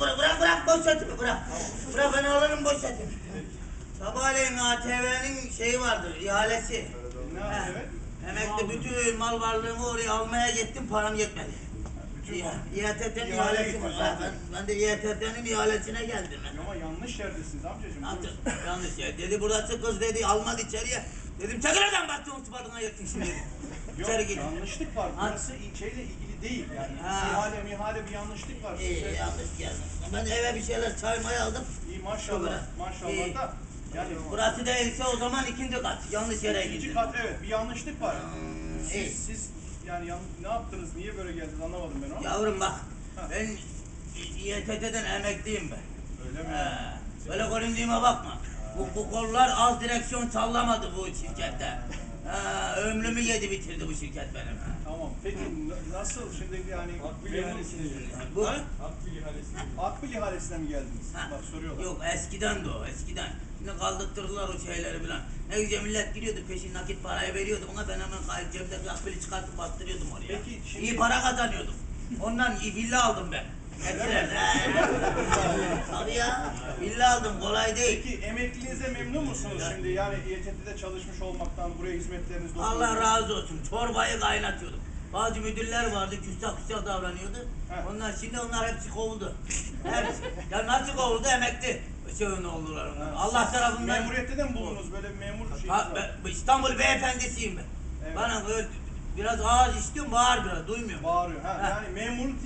bırak, bırak, bırak boş etimi bırak. Bırak ben alırım boş etimi. Sabahleyin ATV'nin şeyi vardır, ihalesi. He? Emekli bütün mal varlığımı oraya almaya gittim, param yetmedi. İhale ihalesi var. Ben, ben de İHTT'nin ihalesine geldim. ben. Ama yanlış yerdesiniz amcacığım. Ne yaptın? Yanlış ya. Dedi burası kız dedi, almadı içeriye. Dedim çekil oradan bastığın sıfatına yettin şimdi. Yok İçeri git. yanlışlık var. Ha. Burası ilçeyle ilgili değil yani. Ha. İhale bir yanlışlık var. İyi, Size- yanlış geldim. Ben eve bir şeyler çay may aldım. İyi maşallah. Şöyle. Maşallah İyi. da. Yani Burası değilse o zaman ikinci kat. Yanlış yere ikinci gittim. kat evet bir yanlışlık var. Hmm, iyi. Siz, siz yani yan- ne yaptınız? Niye böyle geldiniz anlamadım ben onu. Yavrum bak, Ha. ben İETT'den emekliyim ben. Öyle mi? He, Böyle göründüğüme bakma. Bu, bu kollar az direksiyon sallamadı bu şirkette. Ha, ömrümü yedi bitirdi bu şirket benim. ha. Tamam. Peki nasıl şimdi yani memnun- Bu? Ha? Akbil ihalesine mi geldiniz? Ha. Bak soruyorlar. Yok eskiden de o eskiden. Şimdi kaldırtırdılar o şeyleri filan. Ne güzel millet giriyordu peşin nakit parayı veriyordu. Ona ben hemen kayıp cebimdeki akbili çıkartıp bastırıyordum oraya. Peki, şimdi- İyi para kazanıyordum. Ondan iyi villa aldım ben. Ettiler. Tabii ya. Villa aldım kolay değil. Peki emekliliğinize memnun musunuz şimdi? Yani İETT'de çalışmış olmaktan, buraya hizmetleriniz Allah razı olsun. Çorbayı kaynatıyordum. Bazı müdürler vardı küstah küstah davranıyordu. He. Onlar şimdi onlar hepsi kovuldu. Hepsi. Ya nasıl kovuldu emekli. Şeyin oldular onlar. Allah tarafından. Memuriyette de mi bulundunuz? Böyle bir memur şeyiniz Ha, var. ben, İstanbul beyefendisiyim ben. Evet. Bana böyle biraz ağır istiyorum, bağır biraz, duymuyorum. Bağırıyor. Ha, Ha. yani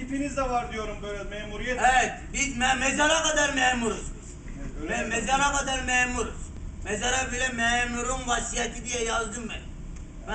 tipiniz de var diyorum böyle memuriyet. Evet, biz me- mezara kadar memuruz biz. Evet, öyle Me- mi? mezara kadar memuruz. Mezara bile memurun vasiyeti diye yazdım ben.